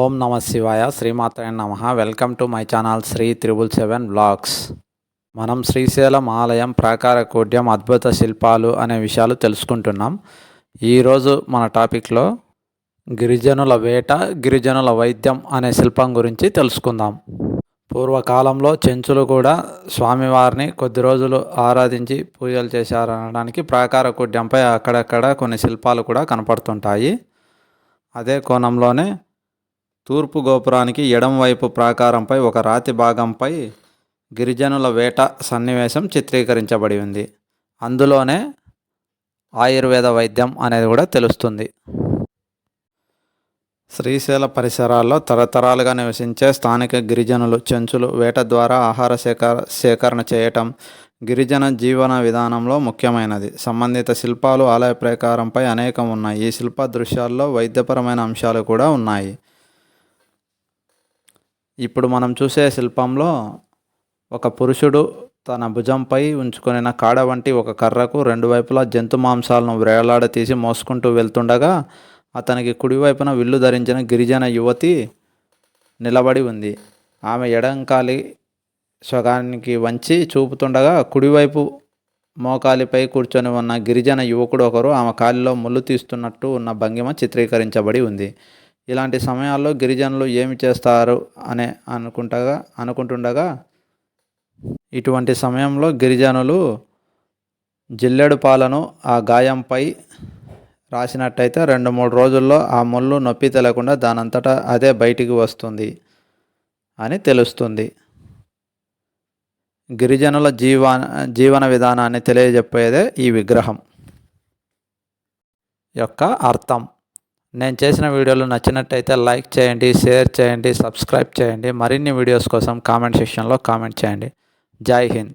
ఓం నమ శివాయ శ్రీమాత్రే నమ. Welcome to my channel Sri triple seven blogs. మనం శ్రీశైలం ఆలయం ప్రాకార కూడ్యం అద్భుత శిల్పాలు అనే విషయాలు తెలుసుకుంటున్నాం. ఈరోజు మన టాపిక్లో గిరిజనుల వేట గిరిజనుల వైద్యం అనే శిల్పం గురించి తెలుసుకుందాం. పూర్వకాలంలో చెంచులు కూడా స్వామివారిని కొద్ది రోజులు ఆరాధించి పూజలు చేశారనడానికి ప్రాకార కూడ్యంపై అక్కడక్కడ కొన్ని శిల్పాలు కూడా కనపడుతుంటాయి. అదే కోణంలోనే తూర్పు గోపురానికి ఎడంవైపు ప్రాకారంపై ఒక రాతి భాగంపై గిరిజనుల వేట సన్నివేశం చిత్రీకరించబడి ఉంది. అందులోనే ఆయుర్వేద వైద్యం అనేది కూడా తెలుస్తుంది. శ్రీశైల పరిసరాల్లో తరతరాలుగా నివసించే స్థానిక గిరిజనులు చెంచులు వేట ద్వారా ఆహార సేకర సేకరణ చేయటం గిరిజన జీవన విధానంలో ముఖ్యమైనది. సంబంధిత శిల్పాలు ఆలయ ప్రకారంపై అనేకం ఉన్నాయి. ఈ శిల్ప దృశ్యాల్లో వైద్యపరమైన అంశాలు కూడా ఉన్నాయి. ఇప్పుడు మనం చూసే శిల్పంలో ఒక పురుషుడు తన భుజంపై ఉంచుకొనిన కాడ వంటి ఒక కర్రకు రెండు వైపులా జంతు మాంసాలను వేలాడతీసి మోసుకుంటూ వెళ్తుండగా అతనికి కుడివైపున విల్లు ధరించిన గిరిజన యువతి నిలబడి ఉంది. ఆమె ఎడంకాలి స్వగానికి వంచి చూపుతుండగా కుడివైపు మోకాలిపై కూర్చొని ఉన్న గిరిజన యువకుడు ఒకరు ఆమె కాలిలో ముళ్ళు తీస్తున్నట్టు ఉన్న భంగిమ చిత్రీకరించబడి ఉంది. ఇలాంటి సమయాల్లో గిరిజనులు ఏమి చేస్తారు అనే అనుకుంటగా అనుకుంటుండగా ఇటువంటి సమయంలో గిరిజనులు జిల్లెడు పాలను ఆ గాయంపై రాసినట్టయితే రెండు మూడు రోజుల్లో ఆ ముళ్ళు నొప్పి తెలకుండా దానంతటా అదే బయటికి వస్తుంది అని తెలుస్తుంది. గిరిజనుల జీవ జీవన విధానాన్ని తెలియజెప్పేదే ఈ విగ్రహం యొక్క అర్థం. నేను చేసిన వీడియోలు నచ్చినట్టయితే లైక్ చేయండి షేర్ చేయండి సబ్స్క్రైబ్ చేయండి. మరిన్ని వీడియోస్ కోసం కామెంట్ సెక్షన్లో కామెంట్ చేయండి. జై హింద్.